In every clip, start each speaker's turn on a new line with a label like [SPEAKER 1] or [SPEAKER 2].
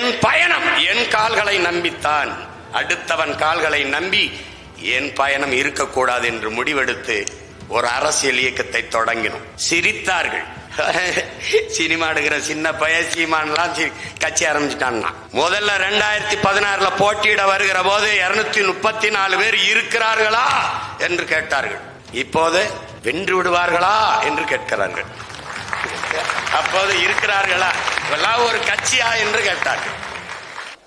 [SPEAKER 1] என் பயணம் என் கால்களை நம்பித்தான். அடுத்தவன் கால்களை நம்பி என் பயணம் இருக்கக்கூடாது என்று முடிவெடுத்து ஒரு அரசியல் இயக்கத்தை தொடங்கினோம். சிரித்தார்கள். சினிமா எடுக்கிற சின்ன பைய சீமான்லாம் சி- கட்சி ஆரம்பிச்சிட்டான்னா. முதல்ல ரெண்டாயிரத்தி பதினாறுல போட்டியிட வருகிற போது இருநூத்தி முப்பத்தி நாலு பேர் இருக்கிறார்களா? என்று கேட்டார்கள். இப்போது வென்று விடுவார்களா? என்று கேட்கிறார்கள். அப்போது இருக்கிறார்களா? இதெல்லாம் ஒரு கட்சியா என்று கேட்டார்கள்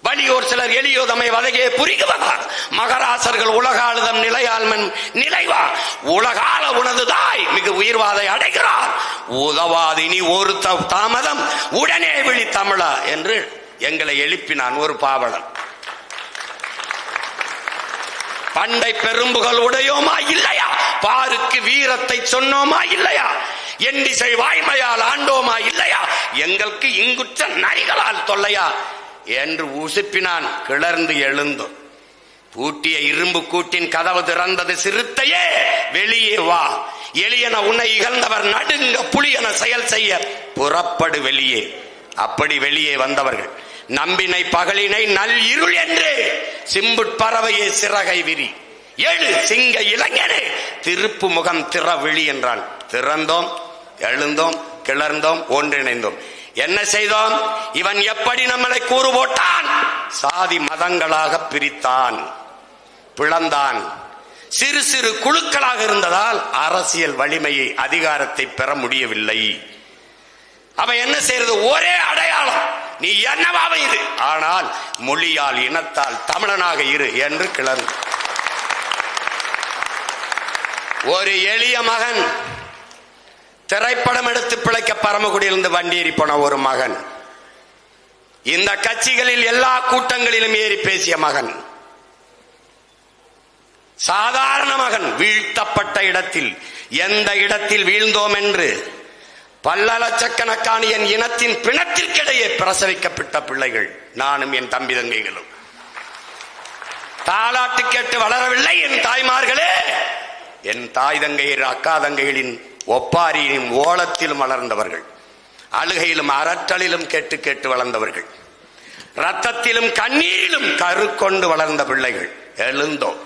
[SPEAKER 1] வலியோர் சிலர் எளியோதமை வதகே புரிகுவதார் மகராசர்கள் உலகாளுதம் நிலையாள்மன் நிலைவா? உலகால உனதுதாய் மிகு உயிர்வாதை அடைகிறார். உதவாதினி ஒரு தாமதம் உடனே விழி தமிழா என்று எங்களை எழுப்பினான் ஒரு பாவலன். பண்டை பெரும்புகள் உடையோமா இல்லையா? பாருக்கு வீரத்தை சொன்னோமா இல்லையா? எண்டிசை வாய்மையால் ஆண்டோமா இல்லையா? எங்களுக்கு இங்குற்ற நரிகளால் தொல்லையா? என்று உசுப்பினான் கிளர்ந்து எழுந்தோம் பூட்டிய இரும்பு கூட்டின் கதவு திறந்தது சிறுத்தையே வெளியே வா. எளியன உன்னை இகழ்ந்தவர் நடுங்க புலியன செயல் செய்ய புறப்படு வெளியே. அப்படி வெளியே வந்தவர்கள் நம்பினை பகலினை நல் இருள் என்று. சிம்புட் பறவையே சிறகை விரி. ஏழு சிங்க இளைஞனே திருப்பு முகம் திற விழி என்றான். திறந்தோம் எழுந்தோம் கிளர்ந்தோம் ஒன்றிணைந்தோம். என்ன செய்தோம்? இவன் எப்படி நம்மளை கூறு போட்டான்? சாதி மதங்களாக பிரித்தான் பிளந்தான். சிறு சிறு குழுக்களாக இருந்ததால் அரசியல் வலிமையை அதிகாரத்தை பெற முடியவில்லை. அவ என்ன செய்யறது? ஒரே அடையாளம். நீ என்னவாக இரு ஆனால் மொழியால் இனத்தால் தமிழனாக இரு என்று கிளர்ந்து ஒரு எளிய மகன் திரைப்படம் எடுத்து பிழைக்க பரமக்குடியிலிருந்து வண்டியேறி போன ஒரு மகன். இந்த கட்சிகளில் எல்லா கூட்டங்களிலும் ஏறி பேசிய மகன். சாதாரண மகன் வீழ்த்தப்பட்ட இடத்தில். எந்த இடத்தில் வீழ்ந்தோம் என்று? பல்ல லட்சக்கணக்கான என் இனத்தின் பிணத்திற்கிடையே பிரசவிக்கப்பட்ட பிள்ளைகள். நானும் என் தம்பி தங்கைகளும். தாலாட்டு கேட்டு வளரவில்லை என் தாய்மார்களே. என் தாய் தங்கையர் அக்கா தங்கைகளின் ஒப்பாரியின் ஓலத்திலும் வளர்ந்தவர்கள் அழுகையிலும் அரற்றலிலும் கேட்டு கேட்டு வளர்ந்தவர்கள். ரத்தத்திலும் கண்ணீரிலும் கரு கொண்டு வளர்ந்த பிள்ளைகள். எழுந்தோம்.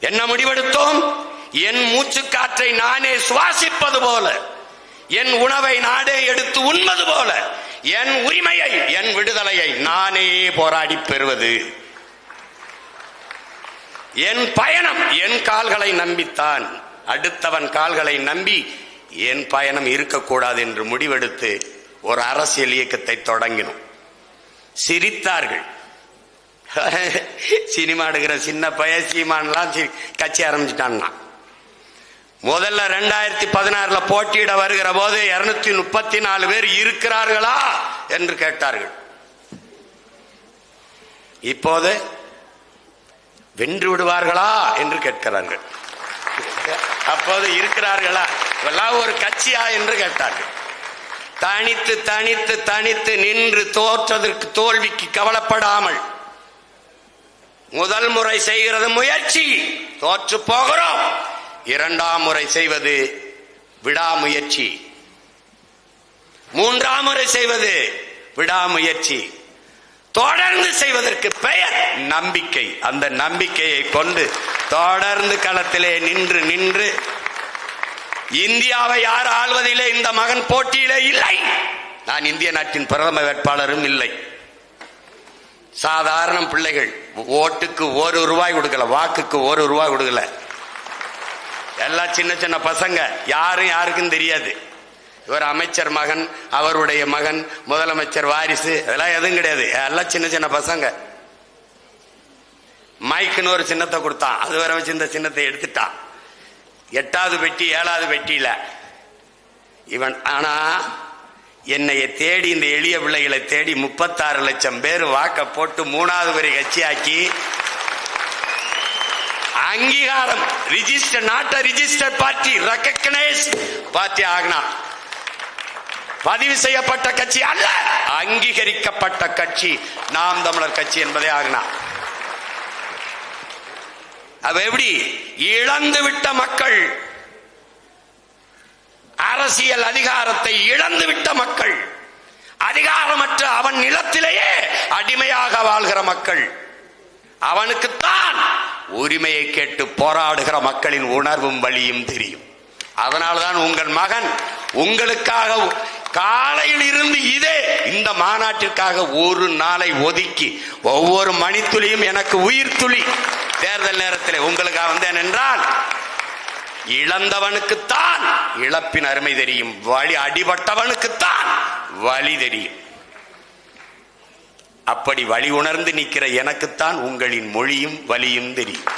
[SPEAKER 1] என்ன முடிவெடுத்தோம்? என் மூச்சு காற்றை நானே சுவாசிப்பது போல என் உணவை நாடே எடுத்து உண்பது போல என் உரிமையை என் விடுதலையை நானே போராடி பெறுவது. என் பயணம் என் கால்களை நம்பித்தான். அடுத்தவன் கால்களை நம்பி என் பயணம் இருக்கக்கூடாது என்று முடிவெடுத்து ஒரு அரசியல் இயக்கத்தை தொடங்கினோம். சிரித்தார்கள். சினிமா எடுக்கிற சின்ன பைய சீமான்லாம் கட்சி ஆரம்பிச்சிட்டான்னா. முதல்ல ரெண்டாயிரத்தி பதினாறுல போட்டியிட வருகிற போது இருநூத்தி முப்பத்தி நாலு பேர் இருக்கிறார்களா என்று கேட்டார்கள். இப்போது வென்று விடுவார்களா என்று கேட்கிறார்கள். அப்போது இருக்கிறார்களா? இவெல்லாம் ஒரு கட்சியா என்று கேட்டார்கள். தனித்து தனித்து தனித்து நின்று தோற்றதற்கு தோல்விக்கு கவலைப்படாமல் முதல் முறை செய்கிறது முயற்சி தோற்று போகிறோம். இரண்டாம் முறை செய்வது விடாமுயற்சி. மூன்றாம் முறை செய்வது விடாமுயற்சி. தொடர்ந்து செய்வதற்கு பெயர் நம்பிக்கை. அந்த நம்பிக்கையை கொண்டு தொடர்ந்து களத்திலே நின்று நின்று இந்தியாவை யார் ஆள்வதிலே இந்த மகன் போட்டியிலே இல்லை. நான் இந்திய நாட்டின் பிரதம வேட்பாளரும் இல்லை. சாதாரண பிள்ளைகள் ஓட்டுக்கு ஒரு ரூபாய் கொடுக்கல வாக்குக்கு ஒரு ரூபாய் கொடுக்கல. எல்லாம் சின்ன சின்ன பசங்க யாரும் யாருக்கும் தெரியாது. இவர் அமைச்சர் மகன் அவருடைய மகன் முதலமைச்சர் வாரிசு அதெல்லாம் எதுவும் கிடையாது. எல்லாம் சின்ன சின்ன பசங்க. மைக்குன்னு ஒரு சின்னத்தை கொடுத்தான். அது வரை வச்சு இந்த சின்னத்தை எடுத்துட்டான். எட்டாவது பெட்டி ஏழாவது பெட்டியில. இவன் ஆனா என்னைய தேடி இந்த எளிய பிள்ளைகளை தேடி முப்பத்தாறு லட்சம் பேர் வாக்க போட்டு மூணாவது வரை கட்சியாக்கி அங்கீகாரம் register not register party recognise party ஆகினா பதிவு செய்யப்பட்ட கட்சி அல்ல. அங்கீகரிக்கப்பட்ட கட்சி. நாம் தமிழர் கட்சி என்பதே ஆகினா. அது எப்படி? இழந்து விட்ட மக்கள். அரசியல் அதிகாரத்தை இழந்து விட்ட மக்கள். அதிகாரமற்ற அவன் நிலத்திலேயே அடிமையாக வாழ்கிற மக்கள். அவனுக்குத்தான் உரிமையை கேட்டு போராடுகிற மக்களின் உணர்வும் வழியும் தெரியும். அதனால்தான் உங்கள் மகன் உங்களுக்காக காலையில் இருந்து இதே இந்த மாநாட்டிற்காக ஒரு நாளை ஒதுக்கி ஒவ்வொரு மணித்துளியும் எனக்கு உயிர் துளி. தேர்தல் நேரத்தில் உங்களுக்காக வந்தேன் என்றால் இழந்தவனுக்குத்தான் இழப்பின் அருமை தெரியும். வழி அடிபட்டவனுக்குத்தான் வழி தெரியும். அப்படி வழி உணர்ந்து நிற்கிற எனக்குத்தான் உங்களின் மொழியும் வலியும் தெரியும்.